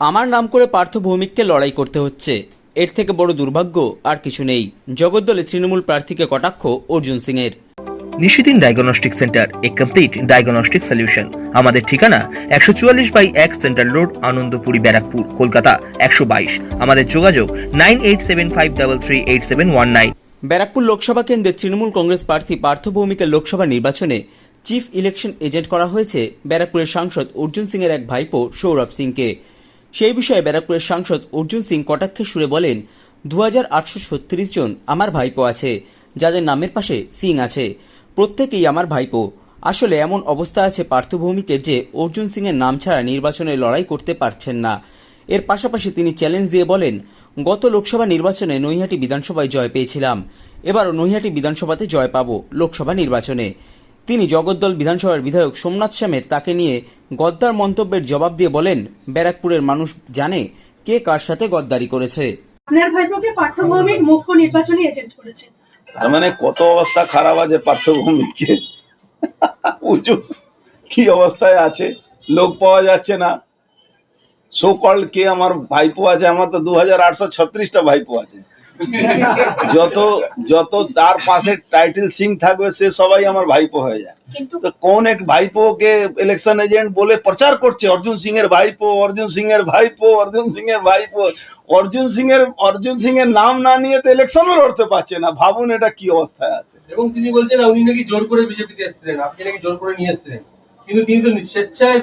আমার নাম করে পার্থ ভৌমিককে লড়াই করতে হচ্ছে। এর থেকে বড় দুর্ভাগ্য আর কিছু নেই। জগদ্দলে তৃণমূল প্রার্থীকে কটাক্ষ অর্জুন সিংয়ের। নিশিদিন ডায়াগনস্টিক সেন্টার এ কমপ্লিট ডায়াগনস্টিক সলিউশন। আমাদের ঠিকানা একশো চুয়াল্লিশ বাই এক সেন্ট্রাল রোড আনন্দপুরি ব্যারাকপুর কলকাতা একশো বাইশ। আমাদের যোগাযোগ nine eight seven five double three eight seven one nine. Barrackpore Lok Sabha কেন্দ্রের তৃণমূল কংগ্রেস প্রার্থী পার্থ ভৌমিকের লোকসভা নির্বাচনে চিফ ইলেকশন এজেন্ট করা হয়েছে ব্যারাকপুরের সাংসদ অর্জুন সিংয়ের এক ভাইপো সৌরভ সিংকে। সেই বিষয়ে ব্যারাকপুরের সাংসদ অর্জুন সিং কটাক্ষে সুরে বলেন দু হাজার আটশো ছত্রিশ জন আমার ভাইপো আছে, যাদের নামের পাশে সিং আছে। প্রত্যেকেই আমার ভাইপো। আসলে এমন অবস্থা আছে পার্থ ভৌমিকের যে অর্জুন সিংয়ের নাম ছাড়া নির্বাচনে লড়াই করতে পারছেন না। এর পাশাপাশি তিনি চ্যালেঞ্জ দিয়ে বলেন, গত লোকসভা নির্বাচনে নৈহাটি বিধানসভায় জয় পেয়েছিলাম। এবারও নৈহাটি বিধানসভাতে জয় পাবো লোকসভা নির্বাচনে। তিনি জগদ্দল বিধানসভার বিধায়ক সোমনাথ শ্যামের তাকে নিয়ে গদ্দার মন্তব্যের জবাব দিয়ে বলেন ব্যারাকপুরের মানুষ জানে কে কার সাথে গদ্দারি করেছে। আপনার ভাইপোকে পার্থ ভৌমিক মুখ্য নির্বাচনী এজেন্ট করেছে তার মানে কত অবস্থা খারাপ আছে পার্থভূমিকে উঁচু। কি অবস্থায় আছে? লোক পাওয়া যাচ্ছে না। সো কল্ড কে? আমার ভাইপো আছে আমার তো দু হাজার আটশো ছত্রিশটা ভাইপো আছে। যত যত তার পাশে টাইটেল সিং থাকবে সে সবাই আমার ভাইপো হয়ে যায়। তো কোন এক ভাইপো কে ইলেকশন এজেন্ট বলে প্রচার করছে? অর্জুন সিং এর ভাইপো অর্জুন সিং এর ভাইপো অর্জুন সিং এর ভাইপো। অর্জুন সিং এর অর্জুন সিং এর নাম না নিয়ে তো ইলেকশনও লড়তে পারছে না। ভাবুন এটা কি অবস্থায় আছে। এবং তিনি বলছেন উনি নাকি জোর করে বিজেপিতে এসেছিলেন। আপনি নাকি জোর করে নিয়ে এসেছিলেন। কিন্তু তিনি তো স্বেচ্ছায়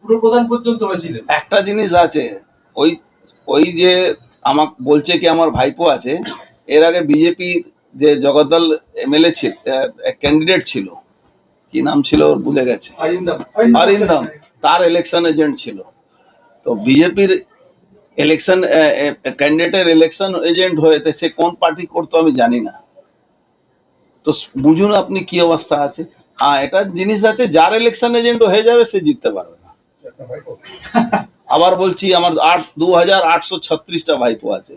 পুরো প্রধান পর্যন্ত হয়েছিলেন। একটা জিনিস আছে। ওই ওই যে আমাকে বলছে কি আমার ভাইপো আছে। এর আগে বিজেপির যে জগদ্দল এমএলএ ছিল ক্যান্ডিডেট ছিল। কি নাম ছিল ওর ভুলে গেছে। অরিন্দম। তার ইলেকশন এজেন্ট ছিল। তো বিজেপির ইলেকশন ক্যান্ডিডেটের ইলেকশন এজেন্ট হয়েতে সে কোন পার্টি করতো আমি জানি না। তো বুঝুন আপনি কি অবস্থা আছে। হ্যাঁ এটা জিনিস আছে যার ইলেকশন এজেন্ট হয়ে যাবে সে জিততে পারবে না। আবার বলছি আমার আট দু হাজার আটশো ছত্রিশটা ভাইপো আছে।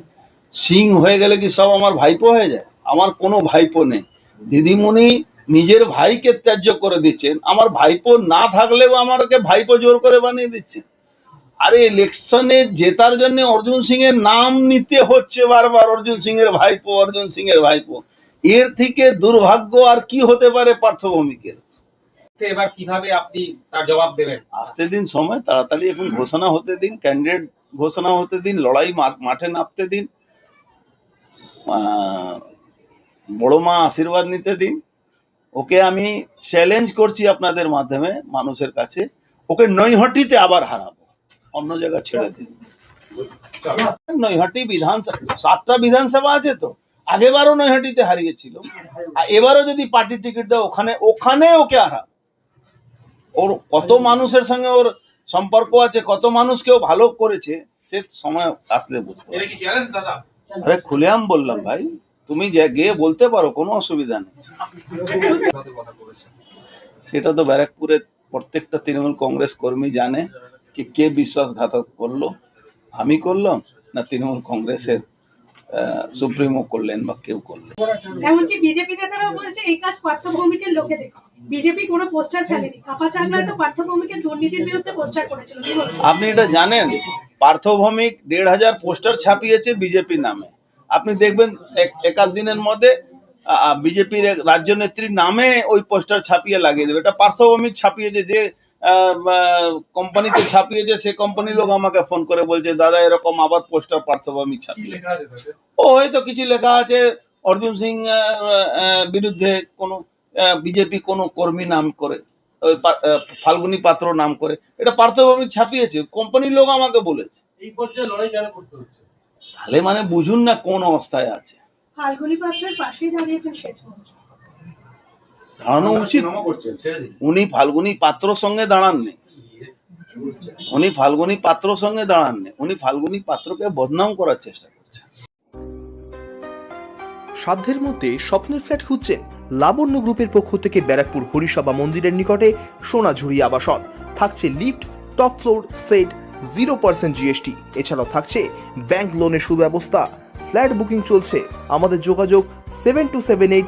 সিং হয়ে গেলে কি সব আমার ভাইপো হয়ে যায়? আমার কোনো ভাইপো নেই। দিদিমণি নিজের ভাইকে ত্যায্য করে দিচ্ছেন। আমার ভাইপো না থাকলেও আমাকে ভাইপো জোর করে বানিয়ে দিচ্ছে আরে ইলেকশনে জেতার জন্য অর্জুন সিং এর নাম নিতে হচ্ছে বারবার অর্জুন সিং এর ভাইপো, অর্জুন সিং এর ভাইপো। এর থেকে দুর্ভাগ্য আর কি হতে পারে পার্থভূমিকের? এবার কীভাবে আপনি তার জবাব দেবেন? আসতে দিন সময়, তাড়াতাড়ি এখন ঘোষণা হতে দিন ক্যান্ডিডেট ঘোষণা হতে দিন, লড়াই মাঠে নামতে দিন বড় মা আশীর্বাদ নিতে দিন। ওকে আমি চ্যালেঞ্জ করছি আপনাদের মাধ্যমে, মানুষের কাছে। ওকে নৈহাটিতে আবার হারাবো, অন্য জায়গা ছেড়ে দিন। নৈহাটি বিধানসভা সাতটা বিধানসভা আছে তো, আগেবারও নৈহাটিতে হারিয়েছিল। আর এবারও যদি পার্টি টিকিট দেয়, ওখানে ওখানে ওকে হারাবো। ওর কত মানুষের সঙ্গে ওর সম্পর্ক আছে কত মানুষকেও ভালো করেছে সে সময় আসলে বুঝতে আরে খুলেআম বললাম ভাই তুমি গিয়ে বলতে পারো কোনো অসুবিধা নেই। সেটা তো ব্যারাকপুরে প্রত্যেকটা তৃণমূল কংগ্রেস কর্মী জানে কি কে বিশ্বাসঘাতক করল আমি করলাম না তৃণমূল কংগ্রেসের সুপ্রিমো করলেন বা কেউ করলেন। এমনকি বিজেপি নেতারাও বলছে এই কাজ পার্থ ভৌমিকের লোকে দেখো। বিজেপি কোনো পোস্টার ফেলেনি। কাপা চাকলায় তো পার্থ ভৌমিকের দুর্নীতির বিরুদ্ধে পোস্টার করেছিল। আপনি এটা জানেন? পার্থভৌমিক দেড় হাজার পোস্টার ছাপিয়েছে বিজেপি নামে। আপনি দেখবেন এক- একাধ দিনের মধ্যে বিজেপির রাজ্য নেত্রীর নামে ওই পোস্টার ছাপিয়ে লাগিয়ে দেবে। এটা পার্শ্বভৌমিক ছাপিয়েছে যে কোম্পানিতে ছাপিয়েছে সে কোম্পানির লোক আমাকে ফোন করে বলছে দাদা এরকম আবার পোস্টার পার্শ্বভৌমিক কি ছাপিয়ে? ও হয়তো কিছু লেখা আছে। অর্জুন সিং বিরুদ্ধে কোনো বিজেপি কোনো কর্মী নাম করে ফাল্গুনী পাত্র নাম করে। এটা পার্থভৌমিক ছাপিয়েছে কোম্পানির লোক আমাকে বলেছে। এই পর্যায়ে লড়াই কেন করতে হচ্ছে? তাহলে মানে বুঝুন না কোন অবস্থায় আছে। ফাল্গুনি পাত্রের পাশেই দাঁড়িয়েছেন শেষ মন্ত্রী। দাঁড়ানো উচিত। উনি ফাল্গুনী পাত্রর সঙ্গে দাঁড়াননি উনি ফাল্গুনী পাত্রর সঙ্গে দাঁড়াননি উনি ফাল্গুনী পাত্রকে বদনাম করার চেষ্টা করছে সাধ্যের মধ্যে স্বপ্নের ফ্ল্যাট খুঁজছেন লাবণ্য গ্রুপের পক্ষ থেকে ব্যারাকপুর হরিসভা মন্দিরের নিকটে সোনাঝুরি আবাসন। থাকছে lift top floor set zero percent GST. এছাড়াও থাকছে ব্যাংক লোনের সুব্যবস্থা। ফ্ল্যাট বুকিং চলছে। আমাদের যোগাযোগ seven two seven eight